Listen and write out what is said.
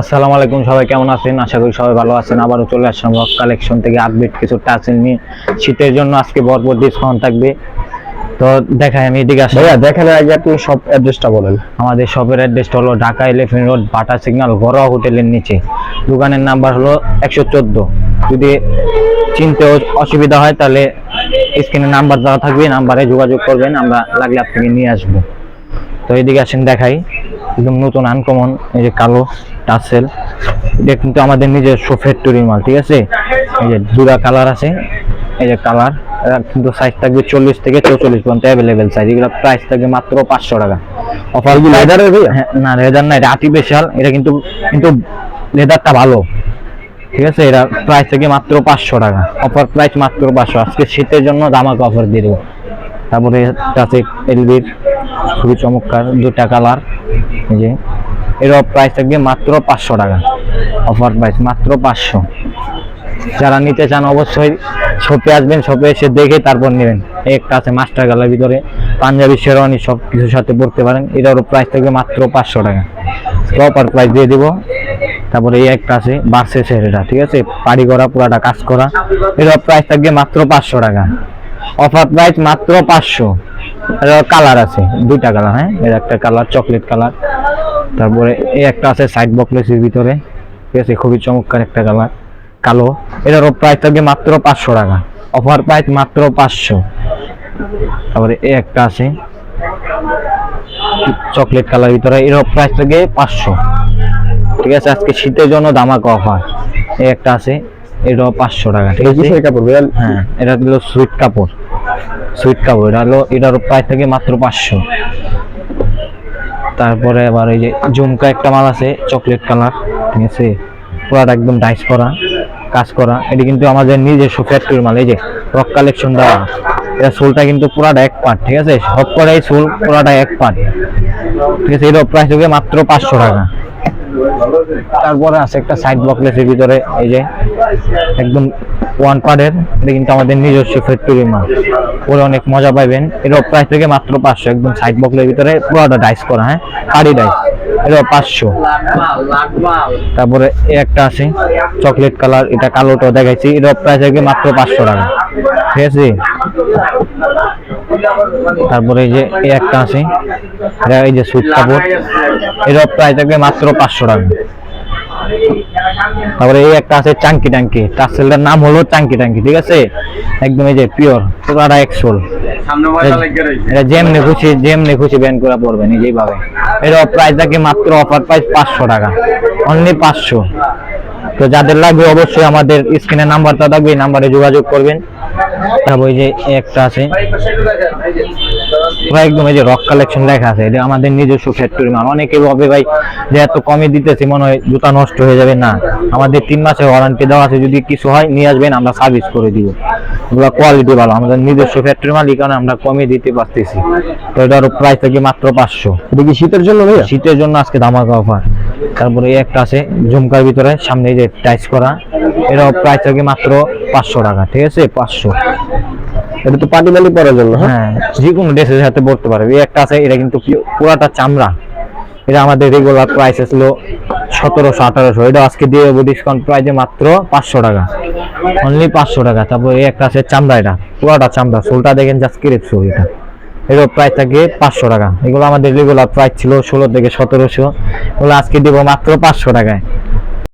আসসালামু আলাইকুম সবাই কেমন আছেন? আশা করি সবাই ভালো আছেন। আবারও চলে আসলাম রক কালেকশন থেকে আপডেট কিছু টাচেল নিয়ে। শীতের জন্য আজকে ভরপুর ডিসকাউন্ট থাকবে। তো দেখাই আমি এদিকে আসি। ভাইয়া দেখেন আগে আপনি সব অ্যাড্রেসটা বলেন। আমাদের শপের অ্যাড্রেসটা হলো Dhaka elephant road Bata signal ঘরোয়া হোটেলের নিচে। দোকানের নাম্বার হলো একশো চোদ্দ। যদি চিনতে অসুবিধা হয় তাহলে স্ক্রিনে নাম্বার দেওয়া থাকবে নাম্বারে যোগাযোগ করবেন আমরা লাগলে আপনাকে নিয়ে আসব। তো এদিকে আসেন দেখাই। একদম নতুন আনকমন এই যে কালো টাসেল এটা কিন্তু আমাদের নিজের নিজস্ব ফ্যাক্টরির মাল ঠিক আছে? এই যে দুটা কালার আছে এই যে কালার কিন্তু সাইজ থাকবে চল্লিশ থেকে চৌচল্লিশ পর্যন্ত অ্যাভেলেবেল সাইজ এগুলো প্রাইস থাকবে মাত্র পাঁচশো টাকা। অফার কি leather-এর হ্যাঁ না লেদার না এটা আর্টিফিশিয়াল এটা কিন্তু কিন্তু লেদারটা ভালো। ঠিক আছে এটা প্রাইস থেকে মাত্র পাঁচশো টাকা। অফার প্রাইস মাত্র পাঁচশো। আজকে শীতের জন্য দামাকে অফার দিয়ে দেবো। তারপরে আছে এলবির খুবই চমৎকার দুটা কালার যে, এর প্রাইস থাকবে মাত্র পাঁচশো টাকা। অফার প্রাইস মাত্র পাঁচশো। যারা নিতে চান অবশ্যই শপে আসবেন শপে এসে দেখে তারপর নেবেন। একটা আছে মাস্টার গালার ভিতরে, পাঞ্জাবি, শেরওয়ানি সব কিছুর সাথে পড়তে পারেন। এটারও প্রাইস থাকবে মাত্র পাঁচশো টাকা। প্রপার প্রাইস দিয়ে দিব। তারপরে এই একটা আছে বার্সেসের এটা, ঠিক আছে? পাড়ি করা, পুরাটা কাজ করা। এটার প্রাইস থাকবে মাত্র পাঁচশো টাকা। অফার প্রাইস মাত্র পাঁচশো। কালার আছে, দুইটা কালার হ্যাঁ? এর একটা কালার চকলেট কালার তারপরে এই একটা আছে সাইড বকলেসের ভিতরে। ঠিক আছে খুবই চমৎকার একটা কালার কালো। এটারও প্রাইস থাকবে মাত্র পাঁচশো টাকা। অফার প্রাইস মাত্র পাঁচশো। তারপরে এই একটা আছে চকলেট কালার ভিতরে এর প্রাইস থাকবে পাঁচশো। ঠিক আছে আজকে শীতের জন্য দামাকা অফার এই একটা আছে এটাও পাঁচশো টাকা ঠিক আছে? কাপড় হ্যাঁ এটা হলো সুইট কাপড়। সুইট কাপড় এটা হলো এটার প্রাইস থাকে মাত্র পাঁচশো। তারপরে আবার এই যে ঝুমকা একটা মাল আছে চকলেট কালার ঠিক আছে? পুরাটা একদম ডাইস করা, কাজ করা। এটি কিন্তু আমাদের নিজস্ব ফ্যাক্টরির মাল, এই যে রক কালেকশন দেওয়া। এটা সোলটা কিন্তু পুরাটা এক পার্ট ঠিক আছে? সব করাই সোল পুরাটা এক পার্ট ঠিক আছে, এটার প্রাইস হবে মাত্র পাঁচশো টাকা। তারপরে আছে একটা সাইড বকলেসের ভিতরে, এই যে একদম ওয়ান পার্টের এটা কিন্তু আমাদের নিজস্ব ফ্যাক্টরি মাল। ওরা অনেক মজা পাইবেন। এটার প্রাইস থেকে মাত্র পাঁচশো, একদম সাইড বকলের ভিতরে পুরোটা ডাইস করা হ্যাঁ? কারি ডাইস এটা পাঁচশো। তারপরে একটা আছে চকলেট কালার এটা কালোটা দেখাইছি এটার প্রাইস থেকে মাত্র পাঁচশো টাকা। ঠিক আছে? তারপরে এই যে একটা আছে এই যে সুট কাপড় এটার প্রাইস থাকবে মাত্র পাঁচশো টাকা। তারপরে এই একটা আছে চাঙ্কি টাঙ্কি সেলটার নাম হলো চাঙ্কি টাঙ্কি ঠিক আছে? একদম এই যে পিওর পুরাটা একশোল। এটা যেমনি খুশি যেমনি খুশি ব্যান করে পড়বেন এই যেভাবে এটা প্রাইস থাকে মাত্র অফার প্রাইস পাঁচশো টাকা। অনলি পাঁচশো। তো যাদের লাগবে অবশ্যই আমাদের স্ক্রিনের নাম্বারটা থাকবে এই নাম্বারে যোগাযোগ করবেন। তারপর যে একটা আছে। পুরো একদম এই যে রক কালেকশন লেখা আছে এটা আমাদের নিজস্ব ফ্যাক্টরি মাল। অনেকে ভাবে ভাই যে এত কমে দিতেছি মনে হয় জুতা নষ্ট হয়ে যাবে। না আমাদের তিন মাসের ওয়ারেন্টি দেওয়া আছে যদি কিছু হয় নিয়ে আসবেন আমরা সার্ভিস করে দিব। এগুলো কোয়ালিটি ভালো আমাদের নিজস্ব ফ্যাক্টরি মাল এই কারণে আমরা কমে দিতে পারতেছি। তো এটার প্রাইস থেকে মাত্র পাঁচশো। এটা কি শীতের জন্য শীতের জন্য আজকে ধামাকা অফার তারপরে একটা আছে ঝুমকার ভিতরে সামনে যে টাইস করা এর প্রাইস থাকে মাত্র পাঁচশো টাকা ঠিক আছে? পাঁচশো। এটা তো পার্টি মালি পরার জন্য হ্যাঁ? হ্যাঁ যে কোনো ড্রেসের সাথে পড়তে পারবে। এই একটা আছে এটা কিন্তু পুরাটা চামড়া। এটা আমাদের রেগুলার প্রাইস ছিল সতেরোশো আঠারোশো। এটা আজকে দিয়ে দেবো ডিসকাউন্ট প্রাইসে মাত্র পাঁচশো টাকা। অনলি পাঁচশো টাকা। তারপর এই একটা আছে চামড়া এটা পুরাটা চামড়া। সোলটা দেখেন জাস্ট কিরেট সোল এটা। এগুলো প্রাইস থাকে পাঁচশো টাকা। এগুলো আমাদের রেগুলার প্রাইস ছিল ষোলো থেকে সতেরোশো। এগুলো আজকে দেবো মাত্র পাঁচশো টাকায়।